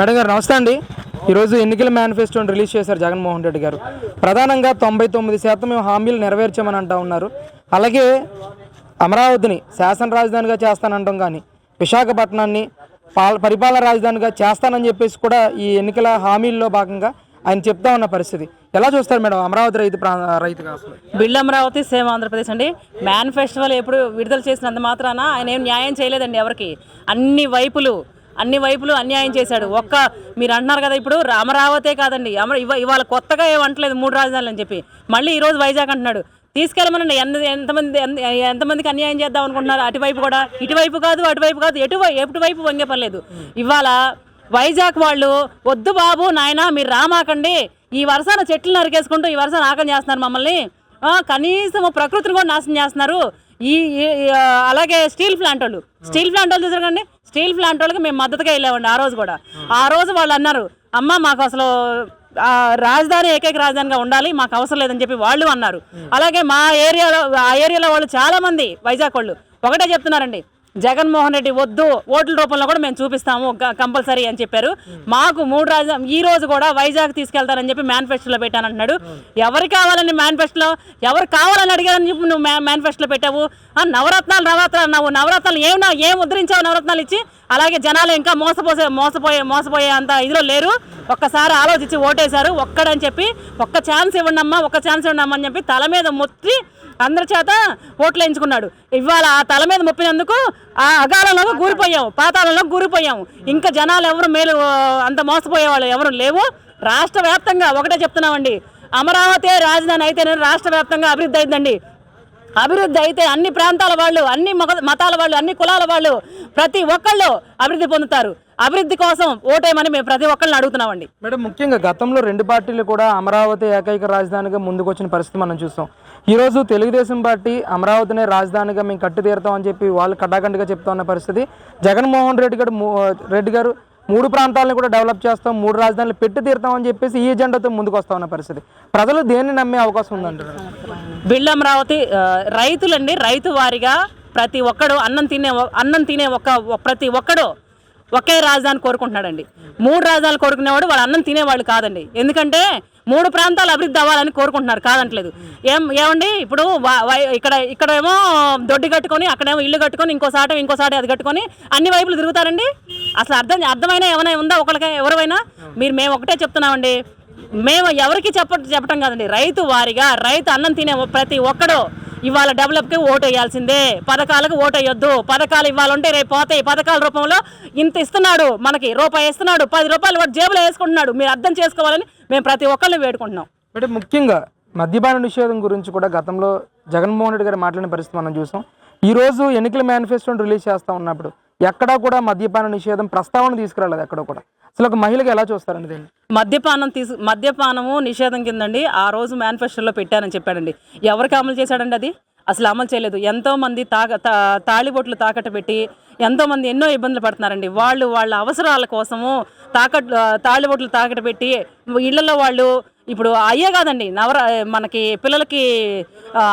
Madam గారు నమస్తే అండి. ఈరోజు ఎన్నికల మేనిఫెస్టోని రిలీజ్ చేశారు జగన్మోహన్ రెడ్డి గారు. ప్రధానంగా తొంభై తొమ్మిది శాతం మేము హామీలు నెరవేర్చామని అంటా ఉన్నారు. అలాగే అమరావతిని శాసన రాజధానిగా చేస్తానంటాం కానీ విశాఖపట్నాన్ని పాల పరిపాలన రాజధానిగా చేస్తానని చెప్పేసి కూడా ఈ ఎన్నికల హామీల్లో భాగంగా ఆయన చెప్తా ఉన్న పరిస్థితి. ఎలా చూస్తారు మేడం అమరావతి రైతు ప్రా రైతుగా బిల్డ్ అమరావతి సేమ్ ఆంధ్రప్రదేశ్ అండి. మేనిఫెస్టోలు ఎప్పుడు విడుదల చేసినంత మాత్రాన ఆయన ఏం న్యాయం చేయలేదండి ఎవరికి. అన్ని వైపులు అన్ని వైపులు అన్యాయం చేశాడు. ఒక్క మీరు అంటున్నారు కదా ఇప్పుడు అమరావతే కాదండి. అమర ఇవ ఇవాళ కొత్తగా ఏం అంటలేదు మూడు రాజధానులు అని చెప్పి. మళ్ళీ ఈరోజు వైజాగ్ అంటున్నాడు. తీసుకెళ్ళమనండి. ఎంత ఎంతమంది ఎంతమందికి అన్యాయం చేద్దాం అనుకుంటున్నారు? అటువైపు కూడా. ఇటువైపు కాదు అటువైపు కాదు. ఎటు ఎటువైపు వంగే పర్లేదు ఇవాళ వైజాగ్ వాళ్ళు వద్దు బాబు నాయనా మీరు రామాకండి. ఈ వరుసన చెట్లు నరికేసుకుంటూ ఈ వరుస నాకం చేస్తున్నారు మమ్మల్ని. కనీసం ప్రకృతిని కూడా నాశనం చేస్తున్నారు. ఈ అలాగే స్టీల్ ప్లాంట్ వాళ్ళు. స్టీల్ ప్లాంట్ వాళ్ళు చూసారండి స్టీల్ ప్లాంట్ వాళ్ళకి మేము మద్దతుగా వెళ్ళామండి ఆ రోజు కూడా. ఆ రోజు వాళ్ళు అన్నారు అమ్మ మాకు అసలు రాజధాని ఏకైక రాజధానిగా ఉండాలి మాకు అవసరం లేదని చెప్పి వాళ్ళు అన్నారు. అలాగే మా ఏరియాలో ఆ ఏరియాలో వాళ్ళు చాలా మంది వైజాగ్ వాళ్ళు. ఒకటే చెప్తున్నారండి జగన్మోహన్ రెడ్డి వద్దు ఓట్ల రూపంలో కూడా మేము చూపిస్తాము కంపల్సరీ అని చెప్పారు. మాకు మూడు రాజ ఈ రోజు కూడా వైజాగ్ తీసుకెళ్తారని చెప్పి మేనిఫెస్టోలో పెట్టానంటున్నాడు. ఎవరు కావాలని మేనిఫెస్టోలో ఎవరు కావాలని అడిగారని చెప్పి నువ్వు మేనిఫెస్టోలో పెట్టావు? ఆ, నవరత్నాలు నవరత్నాలు అన్నావు. నవరత్నాలు ఏం ఏం ముద్రించావు నవరత్నాలు ఇచ్చి? అలాగే జనాలు ఇంకా మోసపోసే మోసపోయే మోసపోయే అంత ఇదిలో లేరు. ఒక్కసారి ఆలోచించి ఓటేశారు. ఒక్కడని చెప్పి ఒక్క ఛాన్స్ ఇవ్వండి అమ్మా ఒక్క ఛాన్స్ ఇవ్వండి అమ్మా అని చెప్పి తల మీద మొత్తి అందరి చేత ఓట్లు వేయించుకున్నాడు. ఇవాళ ఆ తల మీద మొప్పినందుకు ఆ అగాలంలో కూరిపోయాం పాతాళంలో కూరిపోయాం. ఇంకా జనాలు ఎవరు మేలు అంత మోసపోయే వాళ్ళు ఎవరు లేవు. రాష్ట్ర వ్యాప్తంగా ఒకటే చెప్తున్నామండి. అమరావతి రాజధాని అయితేనే రాష్ట్ర వ్యాప్తంగా అభివృద్ధి అయిందండి. అభివృద్ధి అయితే అన్ని ప్రాంతాల వాళ్ళు అన్ని మగ- మతాల వాళ్ళు అన్ని కులాల వాళ్ళు ప్రతి ఒక్కళ్ళు అభివృద్ధి పొందుతారు. అభివృద్ధి కోసం ఓటేమని మేము ప్రతి ఒక్కళ్ళని అడుగుతున్నామండి. మేడం ముఖ్యంగా గతంలో రెండు పార్టీలు కూడా అమరావతి ఏకైక రాజధానిగా ముందుకొచ్చిన పరిస్థితి మనం చూస్తాం ఈరోజు తెలుగుదేశం పార్టీ అమరావతినే రాజధానిగా మేము కట్టి తీరుతాం అని చెప్పి వాళ్ళు కడ్డాకండిగా చెప్తా ఉన్న పరిస్థితి. జగన్మోహన్ రెడ్డి గారు రెడ్డి గారు మూడు ప్రాంతాలను కూడా డెవలప్ చేస్తాం మూడు రాజధానులు పెట్టి తీరుతాం అని చెప్పేసి ఈ ఎజెండాతో ముందుకు వస్తా ఉన్న పరిస్థితి. ప్రజలు దేన్ని నమ్మే అవకాశం ఉందంటారు? బిల్డ్ అమరావతి రైతులండి రైతు వారిగా ప్రతి ఒక్కడు అన్నం తినే అన్నం తినే ఒక ప్రతి ఒక్కడు ఒకే రాజధాని కోరుకుంటున్నాడండి. మూడు రాజధానులు కోరుకునేవాడు వాళ్ళు అన్నం తినేవాళ్ళు కాదండి. ఎందుకంటే మూడు ప్రాంతాలు అభివృద్ధి అవ్వాలని కోరుకుంటున్నారు కాదంటలేదు. ఏం ఏమండి ఇప్పుడు వా- వై- ఇక్కడ ఇక్కడేమో దొడ్డి కట్టుకొని అక్కడేమో ఇల్లు కట్టుకొని ఇంకో సాట అది కట్టుకొని అన్ని వైపులు తిరుగుతారండి? అసలు అర్థం అర్థమైన ఏమైనా ఉందా ఒకరికై ఎవరైనా మీరు మేము ఒకటే చెప్తున్నామండి. మేము ఎవరికి చెప్ప చెప్పటం కాదండి. రైతు వారిగా రైతు అన్నం తినే ప్రతి ఒక్కడు ఇవాళ డెవలప్కి ఓటు వేయాల్సిందే పథకాలకు ఓటు వేయొద్దు పథకాలు ఇవ్వాలంటే రేపు పోతాయి. పథకాల రూపంలో ఇంత ఇస్తున్నాడు మనకి. రూపాయి ఇస్తున్నాడు పది రూపాయలు వాడు జేబులో వేసుకుంటున్నాడు. మీరు అర్థం చేసుకోవాలని మేము ప్రతి ఒక్కరిని వేడుకుంటున్నాం. అంటే ముఖ్యంగా మద్యపాన నిషేధం గురించి కూడా గతంలో జగన్మోహన్ రెడ్డి గారు మాట్లాడిన పరిస్థితి మనం చూసాం. ఈరోజు ఎన్నికల మేనిఫెస్టోని రిలీజ్ చేస్తూ ఉన్నప్పుడు ఎక్కడా కూడా మద్యపాన నిషేధం ప్రస్తావన తీసుకురాలేదు ఎక్కడ కూడా. అసలు ఒక మహిళకి ఎలా చూస్తారండి దీన్ని? మద్యపానం తీసు మద్యపానము నిషేధం కిందండి ఆ రోజు మేనిఫెస్టోలో పెట్టానని చెప్పాడండి. ఎవరికి అమలు చేశాడండి అది? అసలు అమలు చేయలేదు. ఎంతోమంది తాగ తా- తాళిబొట్లు తాకట్టు పెట్టి ఎంతోమంది ఎన్నో ఇబ్బందులు పడుతున్నారండి. వాళ్ళు వాళ్ళ అవసరాల కోసము తాకట్ తాళిబొట్లు తాకట్టు పెట్టి ఇళ్ళలో వాళ్ళు ఇప్పుడు అయ్యే కాదండి నవర మనకి పిల్లలకి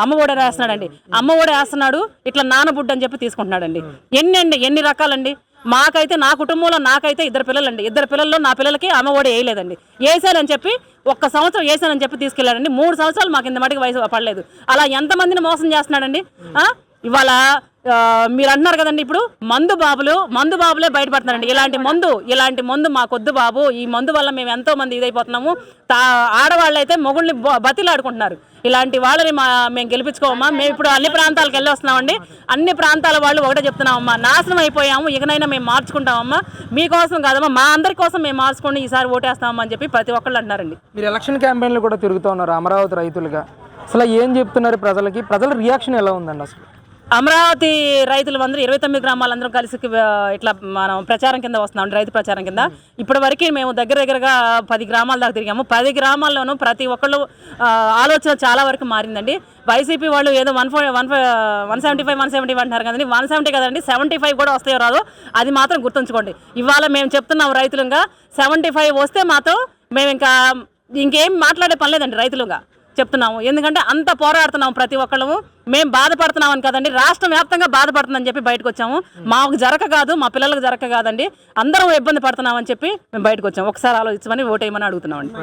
అమ్మ ఒడి వేస్తున్నాడండి. అమ్మ ఓడ వేస్తున్నాడు ఇట్లా నానబుడ్డు అని చెప్పి తీసుకుంటున్నాడండి. ఎన్ని అండి ఎన్ని రకాలండి? మాకైతే నా కుటుంబంలో నాకైతే ఇద్దరు పిల్లలండి. ఇద్దరు పిల్లల్లో నా పిల్లలకి అమ్మ ఒడి వేయలేదండి. వేసానని చెప్పి ఒక్క సంవత్సరం వేసానని చెప్పి తీసుకెళ్ళాడండి మూడు సంవత్సరాలు మాకు ఇంత మటుకు వయసు పడలేదు. అలా ఎంతమందిని మోసం చేస్తున్నాడండి? ఇవాళ మీరు అంటున్నారు కదండి ఇప్పుడు మందు బాబులు మందు బాబులే బయటపడుతున్నారండి. ఇలాంటి మందు ఇలాంటి మందు మాకొద్దు బాబు. ఈ మందు వల్ల మేము ఎంతో మంది ఇదైపోతున్నాము. తా ఆడవాళ్ళు అయితే మొగుళ్ళని బ- బతిలాడుకుంటున్నారు. ఇలాంటి వాళ్ళని మా మేము గెలిపించుకోమమ్మా మేము ఇప్పుడు అన్ని ప్రాంతాలకు వెళ్ళి వస్తున్నామండి అన్ని ప్రాంతాల వాళ్ళు ఒకటే చెప్తున్నామమ్మా. నాశనం అయిపోయాము. ఇకనైనా మేము మార్చుకుంటామమ్మా. మీకోసం కాదమ్మా. మా అందరి కోసం మేము మార్చుకొని ఈసారి ఓటేస్తామమ్మా అని చెప్పి ప్రతి ఒక్కళ్ళు అంటున్నారండి. మీరు ఎలక్షన్ క్యాంపెయిన్లు కూడా తిరుగుతూ ఉన్నారు అమరావతి రైతులుగా. అసలు ఏం చెప్తున్నారు ప్రజలకి? ప్రజల రియాక్షన్ ఎలా ఉందండి అసలు? అమరావతి రైతులు అందరూ ఇరవై తొమ్మిది గ్రామాలందరం కలిసి ఇట్లా మనం ప్రచారం కింద వస్తున్నాం రైతు ప్రచారం కింద. ఇప్పటి వరకు మేము దగ్గర దగ్గరగా పది గ్రామాల దాకా తిరిగాము. పది గ్రామాల్లోనూ ప్రతి ఒక్కళ్ళు ఆలోచన చాలా వరకు మారిందండి. వైసీపీ వాళ్ళు ఏదో one four one five one seventy five one seventy అంటారు కదండి. వన్ సెవెంటీ కదండి సెవెంటీ ఫైవ్ కూడా వస్తాయో రాదో అది మాత్రం గుర్తుంచుకోండి. ఇవాళ మేము చెప్తున్నాం రైతులుగా సెవెంటీ ఫైవ్ వస్తే మాత్రం మేము ఇంకా ఇంకేం మాట్లాడే పని లేదండి రైతులుగా. చెప్తున్నాము. ఎందుకంటే అంత పోరాడుతున్నాము ప్రతి ఒక్కళ్ళము. మేము బాధపడుతున్నాం అని కదండి రాష్ట్రం వ్యాప్తంగా బాధపడుతుందని చెప్పి బయటకు వచ్చాము. మాకు జరక కాదు మా పిల్లలకు జరక కాదండి. అందరం ఇబ్బంది పడుతున్నామని చెప్పి మేము బయటకు వచ్చాము. ఒకసారి ఆలోచించమని ఓటేయమని అడుగుతున్నామండి.